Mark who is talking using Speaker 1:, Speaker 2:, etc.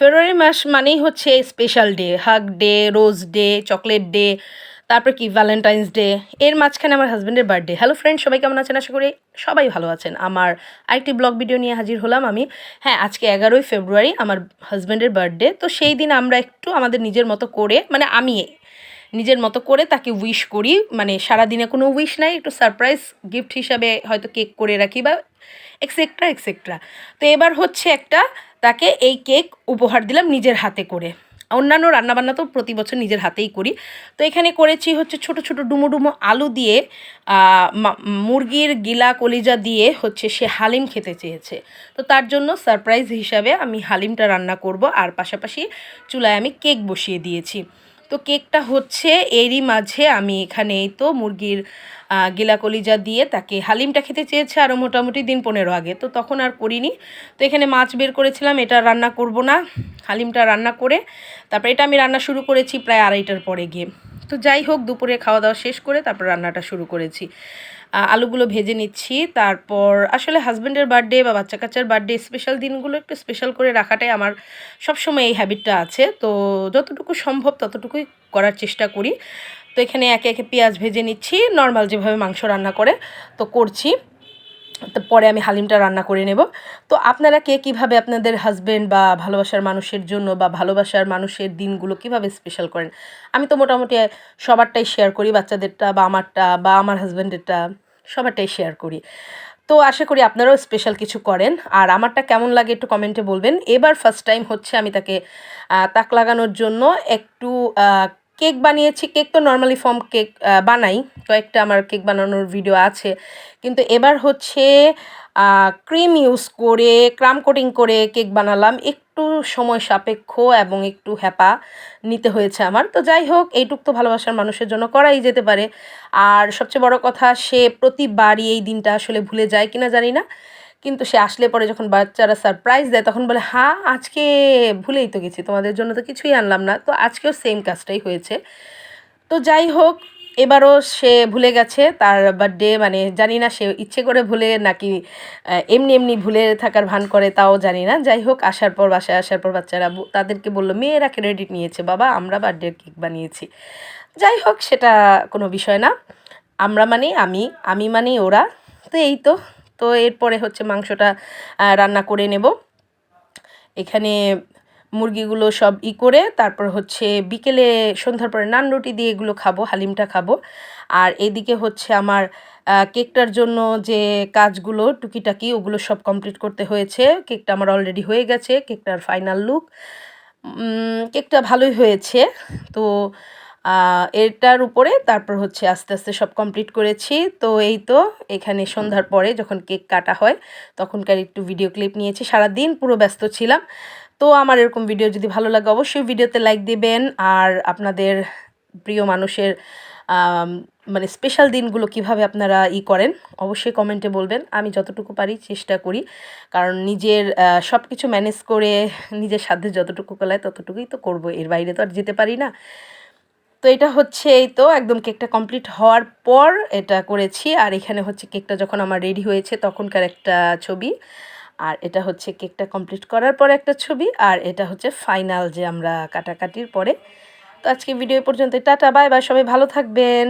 Speaker 1: ফেব্রুয়ারি মাস মানেই হচ্ছে special day hug day rose day chocolate day তারপর কি ভ্যালেন্টাইন্স ডে এর মাঝখানে আমার হাজব্যান্ডের বার্থডে হ্যালো ফ্রেন্ড সবাই কেমন আছেন? আশা করি সবাই ভালো আছেন। আমার আরেকটি ব্লগ ভিডিও নিয়ে হাজির হলাম আমি। হ্যাঁ আজকে এগারোই ফেব্রুয়ারি আমার হাজব্যান্ডের বার্থডে তো সেই দিন আমরা একটু আমাদের নিজের মতো করে মানে আমি নিজের মতো করে তাকে উইশ করি। মানে সারাদিনে কোনো উইশ নাই, একটু সারপ্রাইজ গিফট হিসাবে হয়তো কেক করে রাখি বা এক্সেট্রা এক্সেট্রা তো এবার হচ্ছে একটা তাকে এই কেক উপহার দিলাম নিজের হাতে করে। অন্যান্য রান্নাবান্না তো প্রতি বছর নিজের হাতেই করি। তো এখানে করেছি হচ্ছে ছোট ছোট ডুমো ডুমো আলু দিয়ে মুরগির গিলা কলিজা দিয়ে হচ্ছে সে হালিম খেতে চেয়েছে। তো তার জন্য সারপ্রাইজ হিসাবে আমি হালিমটা রান্না করব। আর পাশাপাশি চুলায় আমি কেক বসিয়ে দিয়েছি। তো কেকটা হচ্ছে, এরই মাঝে আমি এখানে এই তো মুরগির গিলা কলিজা দিয়ে তাকে হালিমটা খেতে চেয়েছে আরও মোটামুটি দিন পনেরো আগে। তো তখন আর করিনি। তো এখানে মাছ বের করেছিলাম, এটা রান্না করব না। হালিমটা রান্না করে তারপর এটা আমি রান্না শুরু করেছি প্রায় আড়াইটার পরে গিয়ে। তো যাই হোক, দুপুরে খাওয়া দাওয়া শেষ করে তারপর রান্নাটা শুরু করেছি। আলুগুলো ভেজে নিচ্ছি। তারপর আসলে হাজব্যান্ডের বার্থডে বা বাচ্চা কাচ্চার বার্থডে স্পেশাল দিনগুলো একটু স্পেশাল করে রাখাটাই আমার সবসময় এই হ্যাবিটটা আছে। তো যতটুকু সম্ভব ততটুকুই করার চেষ্টা করি। তো এখানে একে একে পেঁয়াজ ভেজে নিচ্ছি নর্মাল যেভাবে মাংস রান্না করে, তো করছি। পরে আমি হালিমটা রান্না করে নেব। তো আপনারা কে কীভাবে আপনাদের হাজব্যান্ড বা ভালোবাসার মানুষের জন্য বা ভালোবাসার মানুষের দিনগুলো কীভাবে স্পেশাল করেন? আমি তো মোটামুটি সবারটাই শেয়ার করি, বাচ্চাদেরটা বা আমারটা বা আমার হাজব্যান্ডেরটা সবারটাই শেয়ার করি। তো আশা করি আপনারাও স্পেশাল কিছু করেন। আর আমারটা কেমন লাগে একটু কমেন্টে বলবেন। এবার ফার্স্ট টাইম হচ্ছে আমি তাকে তাক লাগানোর জন্য একটু কেক বানিয়েছি, কেক তো নর্মালি ফর্ম কেক বানাই। কয়েকটা আমার কেক বানানোর ভিডিও আছে। কিন্তু এবার হচ্ছে ক্রিম ইউজ করে, ক্রাম কোটিং করে কেক বানালাম। একটু সময় সাপেক্ষ এবং একটু হ্যাপা নিতে হয়েছে আমার। তো যাই হোক, এইটুক তো ভালোবাসার মানুষের জন্য করাই যেতে পারে। আর সবচেয়ে বড় কথা, সে প্রতিবারই এই দিনটা আসলে ভুলে যায় কিনা জানি না। কিন্তু সে আসলে পরে যখন বাচ্চারা সারপ্রাইজ দেয়, তখন বলে হ্যাঁ আজকে ভুলেই তো গেছি, তোমাদের জন্য তো কিছুই আনলাম না। তো আজকেও সেম কাজটাই হয়েছে। তো যাই হোক, এবারও সে ভুলে গেছে, তার বার্থডে মানে জানি না সে ইচ্ছে করে ভুলে নাকি এমনি এমনি ভুলে থাকার ভান করে, তাও জানি না। যাই হোক, আসার পর, বাসায় আসার পর বাচ্চারা তাদেরকে বলল, মেয়েরা ক্রেডিট নিয়েছে, বাবা, আমরা বার্থডে কেক বানিয়েছি। যাই হোক, সেটা কোনো বিষয় না। আমরা মানে আমি আমি মানে ওরা। তো এই তো। তো এরপরে হচ্ছে মাংসটা রান্না করে নেব। এখানে মুরগিগুলো সব ই করে তারপর হচ্ছে বিকেলে সন্ধ্যার পরে নান রুটি দিয়ে এগুলো খাব, হালিমটা খাব। আর এদিকে হচ্ছে আমার কেকটার জন্য যে কাজগুলো টুকিটাকি ওগুলো সব কমপ্লিট করতে হয়েছে। কেকটা আমার অলরেডি হয়ে গেছে, কেকটার ফাইনাল লুক। কেকটা ভালোই হয়েছে। তো এটার উপরে তারপর হচ্ছে আস্তে আস্তে সব কমপ্লিট করেছি। তো এই তো, এখানে সন্ধ্যার পরে যখন কেক কাটা হয়, তখনকার একটু ভিডিও ক্লিপ নিয়েছি। সারাদিন পুরো ব্যস্ত ছিলাম। তো আমার এরকম ভিডিও যদি ভালো লাগে, অবশ্যই ভিডিওতে লাইক দিবেন। আর আপনাদের প্রিয় মানুষের মানে স্পেশাল দিনগুলো কীভাবে আপনারা ই করেন, অবশ্যই কমেন্টে বলবেন। আমি যতটুকু পারি চেষ্টা করি। কারণ নিজের সব কিছু ম্যানেজ করে, নিজের সাধ্যে যতটুকু কলায় ততটুকুই তো করব। এর বাইরে তো আর যেতে পারি না। তো এটা হচ্ছে এই তো, একদম কেকটা কমপ্লিট হওয়ার পর এটা করেছি। আর এখানে হচ্ছে কেকটা যখন আমার রেডি হয়েছে তখনকার একটা ছবি। আর এটা হচ্ছে কেকটা কমপ্লিট করার পর একটা ছবি। আর এটা হচ্ছে ফাইনাল যে আমরা কাটাকাটির পরে। তো আজকে ভিডিও পর্যন্ত টাটা বাই বাই সবাই ভালো থাকবেন।